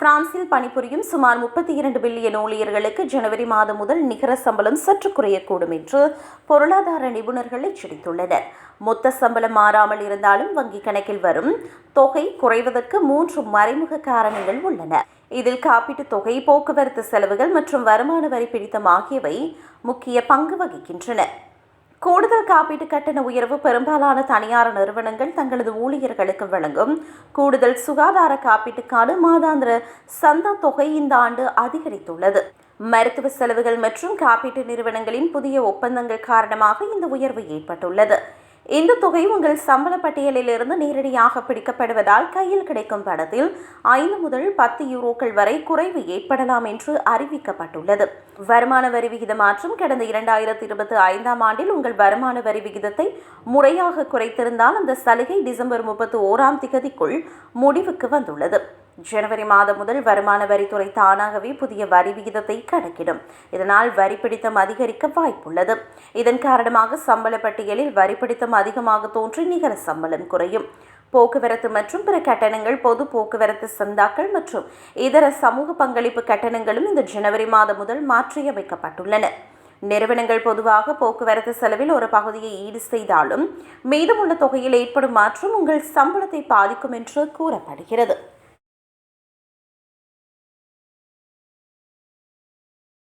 பிரான்சில் பணிபுரியும் சுமார் முப்பத்தி இரண்டு பில்லியன் ஊழியர்களுக்கு ஜனவரி மாதம் முதல் நிகர சம்பளம் சற்று குறையக்கூடும் என்று பொருளாதார நிபுணர்கள் எச்சரித்துள்ளனர். மொத்த சம்பளம் மாறாமல் இருந்தாலும் வங்கி கணக்கில் வரும் தொகை குறைவதற்கு மூன்று மறைமுக காரணங்கள் உள்ளன. இதில் காப்பீட்டுத் தொகை போக்குவரத்து செலவுகள் மற்றும் வருமான வரி பிடித்தம் ஆகியவை முக்கிய பங்கு வகிக்கின்றன. கூடுதல் காப்பீட்டு கட்டண உயர்வு பெரும்பாலான தனியார் நிறுவனங்கள் தங்களது ஊழியர்களுக்கு வழங்கும். கூடுதல் சுகாதார காப்பீட்டுக்கான மாதாந்திர சந்தா தொகை இந்த ஆண்டு அதிகரித்துள்ளது. மருத்துவ செலவுகள் மற்றும் காப்பீட்டு நிறுவனங்களின் புதிய ஒப்பந்தங்கள் காரணமாக இந்த உயர்வு ஏற்பட்டுள்ளது. இந்த தொகை உங்கள் சம்பள பட்டியலில் இருந்து நேரடியாக பிடிக்கப்படுவதால் கையில் கிடைக்கும் பணத்தில் ஐந்து முதல் பத்து யூரோக்கள் வரை குறைவு ஏற்படலாம் என்று அறிவிக்கப்பட்டுள்ளது. வருமான வரி விகித மாற்றம் கடந்த இரண்டாயிரத்தி இருபத்தி ஐந்தாம் ஆண்டில் உங்கள் வருமான வரி விகிதத்தை முறையாக குறைத்திருந்தால் அந்த சலுகை டிசம்பர் முப்பத்தி ஓராம் திகதிக்குள் முடிவுக்கு வந்துள்ளது. ஜனவரி மாதம் முதல் வருமான வரித்துறை தானாகவே புதிய வரி விகிதத்தை கணக்கிடும். இதனால் வரி பிடித்தம் அதிகரிக்க வாய்ப்புள்ளது. இதன் காரணமாக சம்பள பட்டியலில் வரி பிடித்தம் அதிகமாக தோன்றி நிகர சம்பளம் குறையும். போக்குவரத்து மற்றும் பிற கட்டணங்கள் பொது போக்குவரத்து சந்தாக்கள் மற்றும் இதர சமூக பங்களிப்பு கட்டணங்களும் இந்த ஜனவரி மாதம் முதல் மாற்றியமைக்கப்பட்டுள்ளன நிறுவனங்கள் பொதுவாக போக்குவரத்து செலவில் ஒரு பகுதியை ஈடு செய்தாலும் மீதமுள்ள தொகையில் ஏற்படும் மாற்றம் உங்கள் சம்பளத்தை பாதிக்கும் என்று கூறப்படுகிறது.